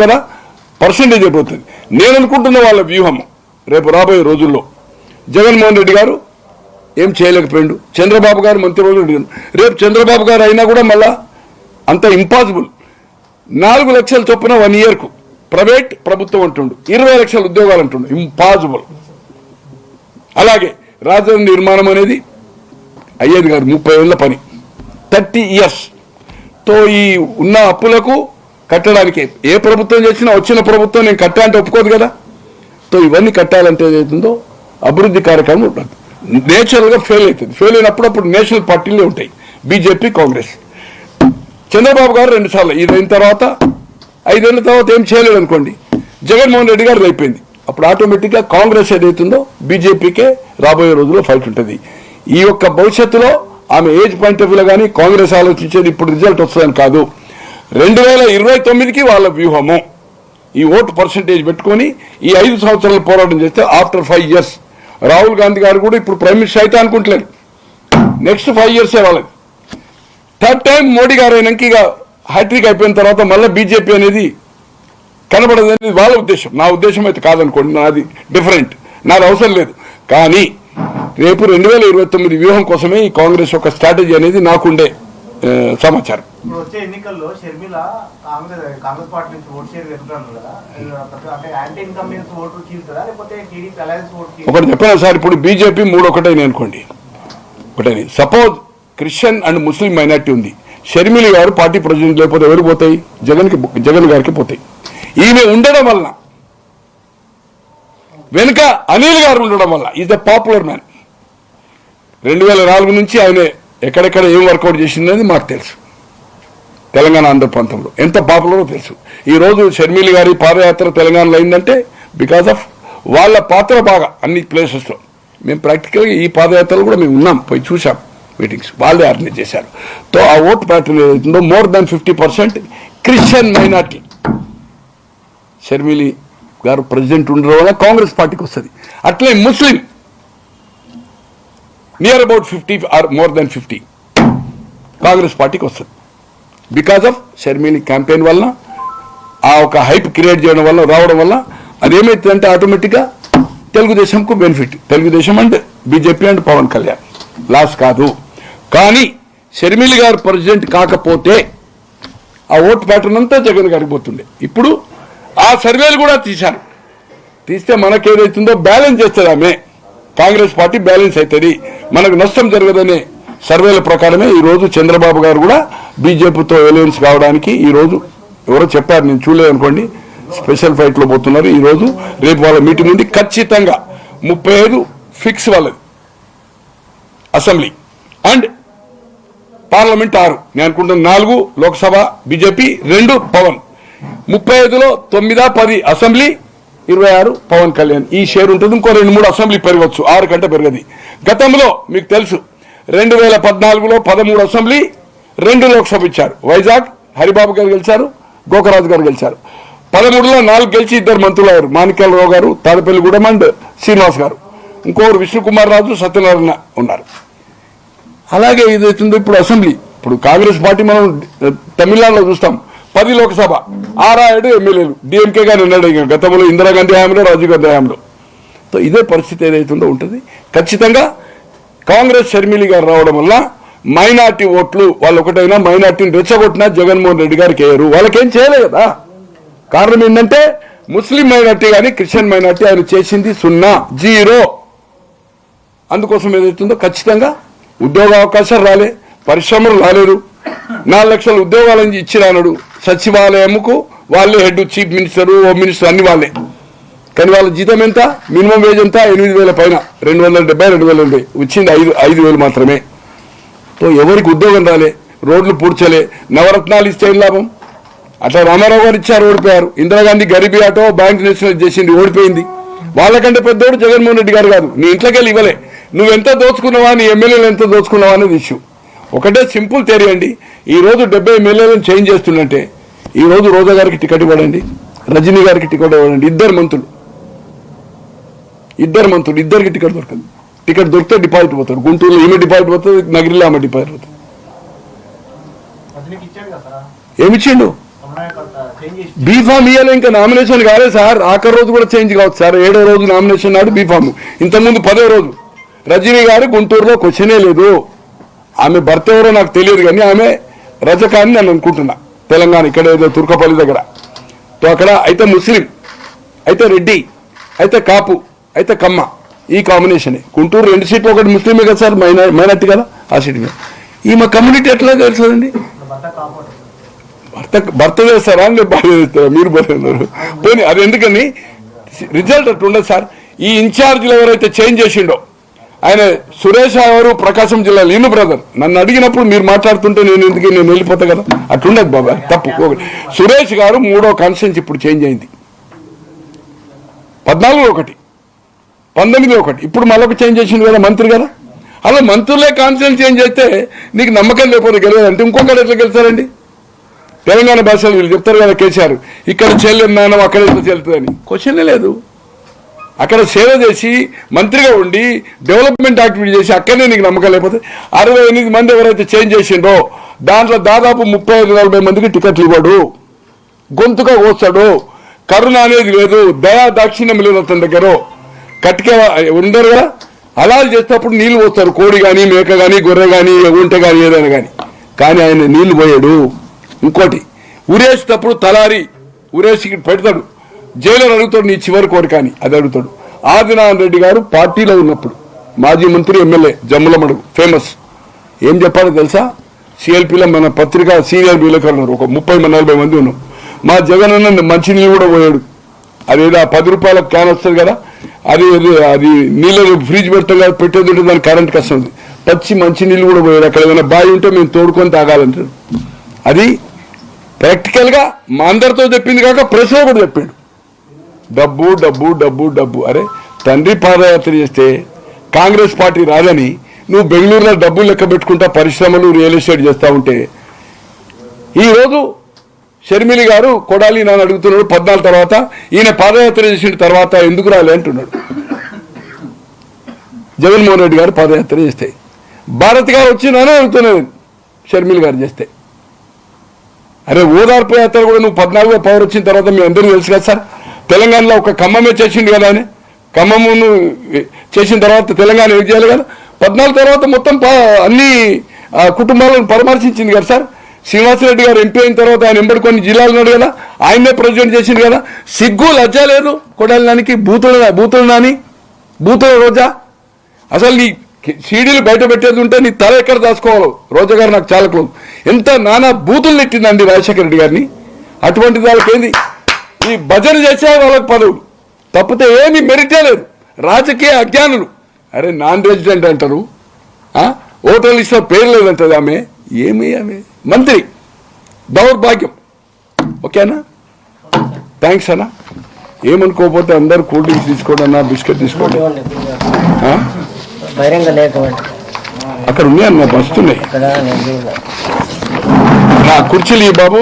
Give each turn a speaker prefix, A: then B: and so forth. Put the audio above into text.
A: కదా? పర్సంటేజ్ అయిపోతుంది. నేను అనుకుంటున్న వాళ్ళ వ్యూహం రేపు రాబోయే రోజుల్లో జగన్మోహన్ రెడ్డి గారు ఏం చేయలేకపోయిండు? చంద్రబాబు గారు మంత్రివర్గం అడిగారు. రేపు చంద్రబాబు గారు అయినా కూడా మళ్ళా అంత ఇంపాసిబుల్ నాలుగు లక్షల చొప్పున వన్ ఇయర్కు ప్రైవేట్ ప్రభుత్వం అంటుండు. ఇరవై లక్షల ఉద్యోగాలు అంటుండు. ఇంపాసిబుల్ అలాగే రాజధాని నిర్మాణం అనేది అయ్యేది కాదు ముప్పై ఏళ్ళ పని. థర్టీ ఇయర్స్తో ఈ ఉన్న అప్పులకు కట్టడానికి ఏ ప్రభుత్వం చేసినా వచ్చిన ప్రభుత్వం నేను కట్టా అంటే ఒప్పుకోదు కదా? సో ఇవన్నీ కట్టాలంటే ఏదైతుందో అభివృద్ధి కార్యక్రమం ఉంటుంది. నేచురల్గా ఫెయిల్ అవుతుంది. ఫెయిల్ అయినప్పుడు అప్పుడు నేషనల్ పార్టీలే ఉంటాయి. బీజేపీ కాంగ్రెస్. చంద్రబాబు గారు రెండు సార్లు. ఇది అయిన తర్వాత ఐదేళ్ళ తర్వాత ఏం చేయలేదు అనుకోండి జగన్మోహన్ రెడ్డి గారు అయిపోయింది. అప్పుడు ఆటోమేటిక్గా కాంగ్రెస్ ఏదైతుందో బీజేపీకే రాబోయే రోజుల్లో ఫైట్ ఉంటుంది. ఈ యొక్క భవిష్యత్తులో ఆమె ఏజ్ పాయింట్ ఆఫ్ వ్యూలో కానీ కాంగ్రెస్ ఆలోచించేది ఇప్పుడు రిజల్ట్ వస్తుందని కాదు. రెండు వేల ఇరవై తొమ్మిదికి వాళ్ళ వ్యూహము. ఈ ఓటు పర్సంటేజ్ పెట్టుకొని ఈ ఐదు సంవత్సరాలు పోరాటం చేస్తే after five years. Rahul Gandhi garu కూడా ఇప్పుడు ప్రైమ్ మినిస్టర్ అయితే అనుకుంటలేరు. నెక్స్ట్ ఫైవ్ ఇయర్సే వాళ్ళకి. థర్డ్ టైం మోడీ గారు అయినాక ఇక హ్యాట్రిక్ అయిపోయిన తర్వాత మళ్ళీ బీజేపీ అనేది కనబడదు అనేది వాళ్ళ ఉద్దేశం. నా ఉద్దేశం అయితే కాదనుకోండి నాది డిఫరెంట్. నాది అవసరం లేదు. కానీ రేపు రెండు వేల ఇరవై తొమ్మిది వ్యూహం కోసమే ఈ కాంగ్రెస్ యొక్క స్ట్రాటజీ అనేది నాకుండే సమాచారం.
B: ఇప్పుడు వచ్చే ఎన్నికల్లో షర్మిల కాంగ్రెస్ కాంగ్రెస్ పార్టీ నుంచి ఓట్ షేర్ పెరుగుతున్నారు కదా. అంటే యాంటీ ఇన్కమ్స్ ఓటు చీలుతుందా లేకపోతే టీడీపీ అలయన్స్ ఓటు
A: ఒకటి చెప్పాను సార్ ఇప్పుడు బీజేపీ మూడు ఒకటైన అనుకోండి. ఒకటైన suppose Christian and Muslim minority ఉంది. షర్మిలి గారు పార్టీ ప్రెసిడెంట్ లేకపోతే ఎవరు పోతాయి? జగన్కి జగన్ గారికి పోతాయి. ఈమె ఉండడం వలన వెనుక అనిల్ గారు ఉండడం వల్ల ఈజ్ ద పాపులర్ మ్యాన్ రెండు వేల నాలుగు నుంచి ఆయన ఎక్కడెక్కడ ఏం వర్కౌట్ చేసిందనేది మాకు తెలుసు. తెలంగాణ ఆంధ్ర ప్రాంతంలో. ఎంత పాపులరో తెలుసు. ఈ రోజు షర్మిలి గారి పాదయాత్ర తెలంగాణలో అయిందంటే బికాస్ ఆఫ్ వాళ్ళ పాత్ర బాగా అన్ని ప్లేసెస్లో మేము ప్రాక్టికల్గా ఈ పాదయాత్రలో కూడా మేము ఉన్నాం పోయి చూసాం మీటింగ్స్ వాళ్ళే ఆర్గనైజ్ చేశారు. తో ఆ ఓట్ ప్యాటర్న్ ఏదైతుందో more than fifty percent Christian minority Sharmili garu president ఉండడం వల్ల కాంగ్రెస్ పార్టీకి వస్తుంది. అట్లే Muslim. Near about fifty or more than fifty Congress పార్టీకి వస్తుంది. బికాస్ ఆఫ్ షర్మిలి క్యాంపెయిన్ వల్ల ఆ ఒక హైప్ క్రియేట్ చేయడం వల్ల రావడం వల్ల అదేమైతుందంటే ఆటోమేటిక్గా తెలుగుదేశంకు benefit Telugu Desam and BJP and Pawan Kalyan. Loss కాదు. కానీ షర్మిలి గారు ప్రెసిడెంట్ కాకపోతే ఆ ఓటు ప్యాటర్న్ అంతా జగన్ గారికి పోతుండే. ఇప్పుడు ఆ సర్వేలు కూడా తీశారు. తీస్తే మనకేదైతుందో బ్యాలెన్స్ చేస్తుంది ఆమె. కాంగ్రెస్ పార్టీ బ్యాలెన్స్ అవుతుంది. మనకు నష్టం జరగదనే సర్వేల ప్రకారమే ఈరోజు చంద్రబాబు గారు కూడా బీజేపీతో ఎలయన్స్ కావడానికి ఈరోజు ఎవరో చెప్పారు నేను చూడలేదు అనుకోండి. స్పెషల్ ఫైట్లో పోతున్నారు ఈ రోజు. రేపు వాళ్ళ మీటింగ్ ఉంది. ఖచ్చితంగా ముప్పై ఐదు ఫిక్స్ వాళ్ళది. అసెంబ్లీ అండ్ పార్లమెంట్ ఆరు. నేను అనుకుంటున్న నాలుగు లోక్సభ బీజేపీ రెండు పవన్. ముప్పై ఐదులో తొమ్మిదా పది అసెంబ్లీ ఇరవై ఆరు పవన్ కళ్యాణ్. ఈ షేర్ ఉంటుంది. ఇంకో రెండు మూడు అసెంబ్లీ పెరగవచ్చు ఆరు కంటే పెరగది. గతంలో మీకు తెలుసు రెండు వేల పద్నాలుగులో పదమూడు అసెంబ్లీ రెండు లోక్సభ ఇచ్చారు. వైజాగ్ హరిబాబు గారు గెలిచారు గోకరాజు గారు గెలిచారు. పదమూడులో నాలుగు గెలిచి ఇద్దరు మంత్రులు అయ్యారు. మాణిక్యాలరావు గారు తాడపల్లిగూడెం అండ్ శ్రీనివాస్ గారు. ఇంకోరు విష్ణుకుమార్ రాజు సత్యనారాయణ ఉన్నారు. అలాగే ఇదైతుందో ఇప్పుడు అసెంబ్లీ. ఇప్పుడు కాంగ్రెస్ పార్టీ మనం తమిళనాడులో చూస్తాం. పది లోక్సభ. ఆరా ఏడు ఎమ్మెల్యేలు. డిఎంకే గారు ఉన్నాడు గతంలో ఇందిరాగాంధీ హయాంలో రాజీవ్ గాంధీ హయాంలో. సో ఇదే పరిస్థితి ఏదైతుందో ఉంటుంది. ఖచ్చితంగా కాంగ్రెస్ షర్మిలి గారు రావడం వల్ల మైనార్టీ ఓట్లు వాళ్ళు ఒకటైనా మైనార్టీని రెచ్చగొట్టినా జగన్మోహన్ రెడ్డి గారికి వేయరు వాళ్ళకేం చేయలేదు కదా. కారణం ఏంటంటే ముస్లిం మైనార్టీ కానీ క్రిస్టియన్ మైనార్టీ ఆయన చేసింది సున్నా జీరో. అందుకోసం ఏదైతుందో ఖచ్చితంగా ఉద్యోగ అవకాశాలు రాలే పరిశ్రమలు రాలేదు. నాలుగు లక్షల ఉద్యోగాలను ఇచ్చిరానడు సచివాలయంకు వాళ్ళే head chief minister home minister అన్ని వాళ్ళే. కానీ వాళ్ళ జీతం ఎంత? మినిమం వేజ్ ఎంత? ఎనిమిది వేల పైన. రెండు వందల డెబ్బై రెండు వేలు ఎనభై. వచ్చింది ఐదు ఐదు వేలు మాత్రమే. ఎవరికి ఉద్యోగం రాలే రోడ్లు పూడ్చలే నవరత్నాలు ఇస్తే ఏం లాభం? అట్లా రామారావు గారు ఇచ్చారు ఓడిపోయారు. ఇందిరాగాంధీ గరీబీ ఆటో బ్యాంక్ నేషనల్ చేసింది ఓడిపోయింది. వాళ్ళకంటే పెద్దోడు జగన్మోహన్ రెడ్డి గారు కాదు. నీ ఇంట్లోకి వెళ్ళి ఇవ్వలే. నువ్వు ఎంత దోచుకున్నావా నీ ఎమ్మెల్యేలు ఎంత దోచుకున్నావా అనేది ఇష్యూ. ఒకటే సింపుల్ థియరీ అండి. ఈ రోజు డెబ్బై ఎమ్మెల్యేలను చేంజ్ చేస్తుందంటే ఈరోజు రోజా గారికి టికెట్ ఇవ్వడండి రజనీ గారికి టికెట్ ఇవ్వడండి. ఇద్దరు మంత్రులు. ఇద్దరు మంత్రులు ఇద్దరికి టికెట్ దొరకదు. టికెట్ దొరికితే డిపాజిట్ పోతాడు. గుంటూరులో ఈమె డిపాజిట్ పోతుంది నగిరిలో ఆమె డిపాజిట్ పోతుంది. ఏమిచ్చిండు? బీఫామ్ ఇయ్యాలి ఇంకా నామినేషన్ కాలేదు సార్. ఆఖరి రోజు కూడా చేంజ్ కావచ్చు సార్. ఏడో రోజు నామినేషన్ నాడు బీఫామ్. ఇంతకుముందు పదో రోజు. రజనీ గారు గుంటూరులో క్వశ్చనే లేదు. ఆమె భర్త ఎవరో నాకు తెలియదు కానీ ఆమె రజకాన్ని నేను అనుకుంటున్నా. తెలంగాణ ఇక్కడ ఏదో తుర్కపల్లి దగ్గర. తో అక్కడ అయితే ముస్లిం అయితే రెడ్డి అయితే కాపు అయితే కమ్మ. ఈ కాంబినేషన్ గుంటూరు రెండు సీట్లు ఒకటి ముస్లిమే కదా సార్? మైనా మైనార్టీ కదా? ఆ సీట్ మీద. ఈ మా కమ్యూనిటీ ఎట్లా తెలుస్తుందండి
B: భర్త
A: భర్త చేస్తారా అని మీరు బాగా చేస్తారా మీరు బాగున్నారు పోనీ అది ఎందుకని? రిజల్ట్ అట్లా ఉండదు సార్. ఈ ఇన్ఛార్జ్లు ఎవరైతే చేంజ్ చేసిండో ఆయన సురేష్ ఎవరు ప్రకాశం జిల్లా లీను బ్రదర్ నన్ను అడిగినప్పుడు మీరు మాట్లాడుతుంటే నేను ఎందుకు నేను వెళ్ళిపోతా కదా? అట్లుండదు బాబా తప్పు. ఒకటి సురేష్ గారు మూడో కాన్స్టెన్స్ ఇప్పుడు చేంజ్ అయింది. పద్నాలుగు ఒకటి. పంతొమ్మిది ఒకటి. ఇప్పుడు మళ్ళొక చేంజ్ చేసింది కదా మంత్రి కదా అలా మంత్రులే కాన్స్టెన్స్ చేంజ్ చేస్తే నీకు నమ్మకం లేకపోతే గెలవాలంటే ఇంకొకటి ఎట్లా గెలుస్తారండి? తెలంగాణ భాషలో వీళ్ళు చెప్తారు కదా కేసీఆర్ ఇక్కడ చెల్లి అక్కడ ఎట్లా చెల్లుతుందని? క్వశ్చనే లేదు. అక్కడ సేవ చేసి మంత్రిగా ఉండి డెవలప్మెంట్ యాక్టివిటీ చేసి అక్కడనే నీకు నమ్మకం లేకపోతే అరవై ఎనిమిది మంది ఎవరైతే చేంజ్ చేసిండో దాంట్లో దాదాపు ముప్పై ఐదు నలభై మందికి టికెట్లు ఇవ్వడు. గొంతుగా కోస్తాడు కరుణ అనేది లేదు. దయా దాక్షిణ్యం లేదు అతని దగ్గర కట్టిక ఉండరు కదా? అలా చేసేటప్పుడు నీళ్ళు పోస్తారు. కోడి కానీ మేక కానీ గొర్రె కానీ ఉంట కానీ ఏదైనా కానీ కానీ ఆయన నీళ్ళు పోయాడు. ఇంకోటి ఉరేసేటప్పుడు తలారి ఉరేసి పెడతాడు. జైలర్ అడుగుతాడు నీ చివరి కోరిక అని. అది అడుగుతాడు. ఆదినారాయణ రెడ్డి గారు పార్టీలో ఉన్నప్పుడు మాజీ మంత్రి ఎమ్మెల్యే జమ్ములమడుగు ఫేమస్. ఏం చెప్పాలో తెలుసా? సిఎల్పిలో మన పత్రిక సీనియర్ విలేకరులు ఒక ముప్పై నలభై మంది ఉన్నాం మా జగన్ అన్న మంచినీళ్ళు కూడా పోయాడు. అదేదో ఆ పది రూపాయల క్యాన్ వస్తుంది కదా? అది అది- అది నీళ్ళు ఫ్రిడ్జ్ పెడతాం కదా పెట్టేది ఉంటే దానికి కరెంట్ కష్టం ఉంది పచ్చి మంచి నీళ్ళు కూడా పోయారు. అక్కడ ఏదైనా బావి ఉంటే మేము తోడుకొని తాగాలంటారు. అది ప్రాక్టికల్గా మా అందరితో చెప్పింది కాక ప్రెస్లో కూడా చెప్పాడు. డబ్బు డబ్బు డబ్బు డబ్బు. అరే తండ్రి పాదయాత్ర చేస్తే కాంగ్రెస్ పార్టీ రాదని నువ్వు బెంగళూరులో డబ్బులు లెక్క పెట్టుకుంటా పరిశ్రమలు రియల్ ఎస్టేట్ చేస్తూ ఉంటే ఈరోజు షర్మిలి గారు కొడాలి నాన్న అడుగుతున్నాడు పద్నాలుగు తర్వాత ఈయన పాదయాత్ర చేసిన తర్వాత ఎందుకు రాలే అంటున్నాడు. జగన్మోహన్ రెడ్డి గారు పాదయాత్ర చేస్తే. భారత్ గారు వచ్చి అడుగుతున్నాడు షర్మిలి గారు చేస్తే. అరే ఓదార్పు యాత్ర కూడా నువ్వు పద్నాలుగో పవర్ వచ్చిన తర్వాత మీ అందరికీ తెలుసు కదా సార్. తెలంగాణలో ఒక ఖమ్మమే చేసిండు కదా అని ఖమ్మమును చేసిన తర్వాత తెలంగాణ ఏం చేయాలి కదా? పద్నాలుగు తర్వాత మొత్తం అన్ని కుటుంబాలను పరామర్శించింది కదా సార్. శ్రీనివాసరెడ్డి గారు ఎంపీ అయిన తర్వాత ఆయన ఎంబడి కొన్ని జిల్లాలు ఉన్నాడు కదా ఆయనే ప్రెసిడెంట్ చేసిండు కదా. సిగ్గు లజ్జ లేదు. కొడాలనానికి బూతుల బూతుల నాని. బూతుల రోజా. అసలు నీ సీడీలు బయట పెట్టేది ఉంటే నీ తల ఎక్కడ దాచుకోవాలి? రోజా గారు నాకు చాలా క్లోజ్. ఎంత నానా బూతులు నెట్టిందండి రాజశేఖర రెడ్డి గారిని. అటువంటి వాళ్ళకి ఏంది? ఈ భజన చేసే వాళ్ళకి పదవులు. తప్పితే ఏమీ మెరిటే లేదు. రాజకీయ అజ్ఞానులు. అరే నాన్ రెసిడెంట్ అంటారు. ఆ? ఓటర్లు ఇచ్చిన పేరు లేదంటది ఆమె. ఏమి ఆమె మంత్రి దౌర్భాగ్యం. ఓకేనా? థ్యాంక్స్ అన్న. ఏమనుకోకపోతే అందరు కూల్ డ్రింక్స్ తీసుకోండి అన్న బిస్కెట్ తీసుకోండి. అక్కడ ఉన్నాయి అన్న. నా కుర్చీలు బాబు.